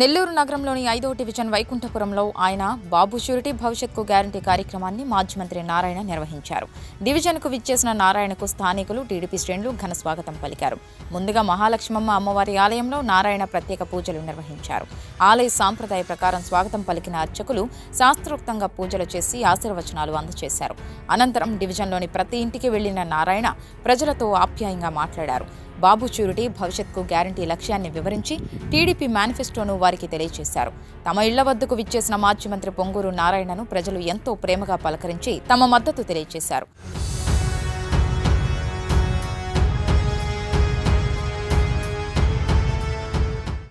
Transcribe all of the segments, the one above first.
నెల్లూరు నగరంలోని ఐదో డివిజన్ వైకుంఠపురంలో ఆయన బాబు షూరిటీ భవిష్యత్కు గ్యారంటీ కార్యక్రమాన్ని మాజీ మంత్రి నారాయణ నిర్వహించారు. డివిజన్కు విచ్చేసిన నారాయణకు స్థానికులు టీడీపీ శ్రేణులు ఘన స్వాగతం పలికారు. ముందుగా మహాలక్ష్మమ్మ అమ్మవారి ఆలయంలో నారాయణ ప్రత్యేక పూజలు నిర్వహించారు. ఆలయ సాంప్రదాయ ప్రకారం స్వాగతం పలికిన అర్చకులు శాస్త్రోక్తంగా పూజలు చేసి ఆశీర్వచనాలు అందజేశారు అనంతరం డివిజన్లోని ప్రతి ఇంటికి వెళ్ళిన నారాయణ ప్రజలతో ఆప్యాయంగా మాట్లాడారు. బాబు చూరుటి భవిష్యత్కు గ్యారంటీ లక్ష్యాన్ని వివరించి టీడీపీ మేనిఫెస్టోను వారికి తెలియజేశారు. తమ ఇళ్ళ వద్దకు విచ్చేసిన మాజీ మంత్రి పొంగూరు నారాయణను ప్రజలు ఎంతో ప్రేమగా పలకరించి తమ మద్దతు తెలియజేశారు.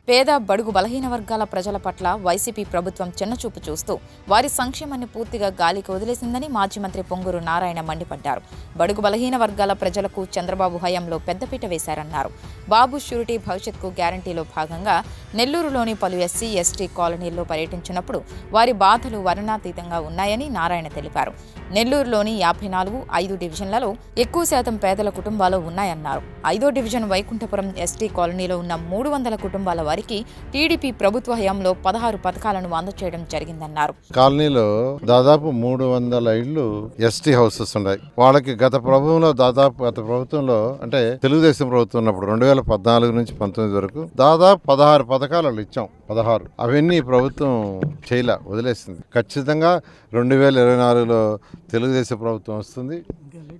పేద బడుగు బలహీన వర్గాల ప్రజల పట్ల వైసీపీ ప్రభుత్వం చిన్నచూపు చూస్తూ వారి సంక్షేమాన్ని పూర్తిగా గాలికి వదిలేసిందని మాజీ మంత్రి పొంగూరు నారాయణ మండిపడ్డారు. బడుగు బలహీన వర్గాల ప్రజలకు చంద్రబాబు హయాంలో పెద్దపీట వేశారన్నారు. బాబు షూరిటీ భవిష్యత్కు గ్యారంటీలో భాగంగా నెల్లూరులోని పలు ఎస్సీ ఎస్టీ కాలనీల్లో పర్యటించినప్పుడు వారి బాధలు వర్ణాతీతంగా ఉన్నాయని నారాయణ తెలిపారు. నెల్లూరులోని యాభై నాలుగు ఐదు డివిజన్లలో ఎక్కువ శాతం పేదల కుటుంబాలు ఉన్నాయన్నారు. ఐదో డివిజన్ వైకుంఠపురం ఎస్టీ కాలనీలో ఉన్న మూడు వందల కుటుంబాల వారికి టీడీపీ ప్రభుత్వ హయాంలో పదహారు పథకాలను అందచేయడం జరిగిందన్నారు. కాలనీలో దాదాపు మూడు వందల ఇళ్ళు ఎస్టీ హౌసెస్ ఉన్నాయి. వాళ్ళకి గత ప్రభుత్వంలో దాదాపు గత ప్రభుత్వంలో అంటే తెలుగుదేశం ప్రభుత్వం ఉన్నప్పుడు రెండు వేల పద్నాలుగు నుంచి పంతొమ్మిది వరకు దాదాపు పదహారు పథకాలు ఇచ్చాం. పదహారు. అవన్నీ ప్రభుత్వం చేయలే వదిలేసింది. ఖచ్చితంగా రెండు వేల ఇరవై నాలుగులో తెలుగుదేశం ప్రభుత్వం వస్తుంది.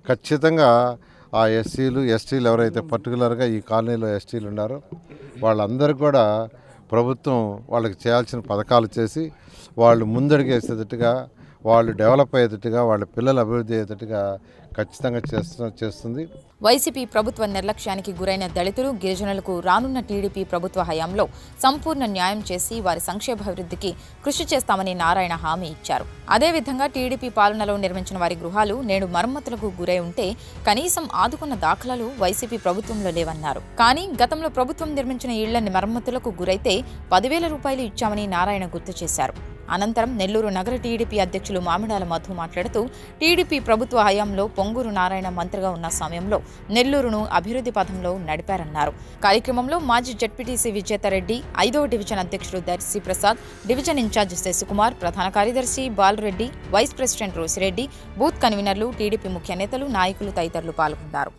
ఖచ్చితంగా ఆ ఎస్సీలు ఎస్టీలు ఎవరైతే పర్టికులర్గా ఈ కాలనీలో ఎస్టీలు ఉన్నారో వాళ్ళందరూ కూడా ప్రభుత్వం వాళ్ళకి చేయాల్సిన పథకాలు చేసి వాళ్ళు ముందడుగేసేటట్టుగా వాళ్ళు డెవలప్ అయ్యేటట్టుగా వాళ్ళ పిల్లలు అభివృద్ధి అయ్యేటట్టుగా ఖచ్చితంగా చేస్తు చేస్తుంది. వైసీపీ ప్రభుత్వ నిర్లక్ష్యానికి గురైన దళితులు గిరిజనులకు రానున్న టీడీపీ ప్రభుత్వ హయాంలో సంపూర్ణ న్యాయం చేసి వారి సంక్షేమాభివృద్ధికి కృషి చేస్తామని నారాయణ హామీ ఇచ్చారు. అదేవిధంగా టీడీపీ పాలనలో నిర్మించిన వారి గృహాలు నేడు మరమ్మతులకు గురై ఉంటే కనీసం ఆదుకున్న దాఖలాలు వైసీపీ ప్రభుత్వంలో లేవన్నారు. కానీ గతంలో ప్రభుత్వం నిర్మించిన ఇళ్ళ మరమ్మతులకు గురైతే పదివేల రూపాయలు ఇచ్చామని నారాయణ గుర్తు చేశారు. అనంతరం నెల్లూరు నగర టీడీపీ అధ్యక్షులు మామిడాల మధు మాట్లాడుతూ టీడీపీ ప్రభుత్వ హయాంలో పొంగూరు నారాయణ మంత్రిగా ఉన్న సమయంలో నెల్లూరును అభివృద్ధి పథంలో నడిపారన్నారు. కార్యక్రమంలో మాజీ జడ్పీటీసీ విజేతారెడ్డి ఐదవ డివిజన్ అధ్యక్షుడు దర్శి ప్రసాద్ డివిజన్ ఇన్ఛార్జ్ శశికుమార్ ప్రధాన కార్యదర్శి Balareddy vice president Rosireddy booth కన్వీనర్లు టీడీపీ ముఖ్య నేతలు నాయకులు తదితరులు పాల్గొన్నారు.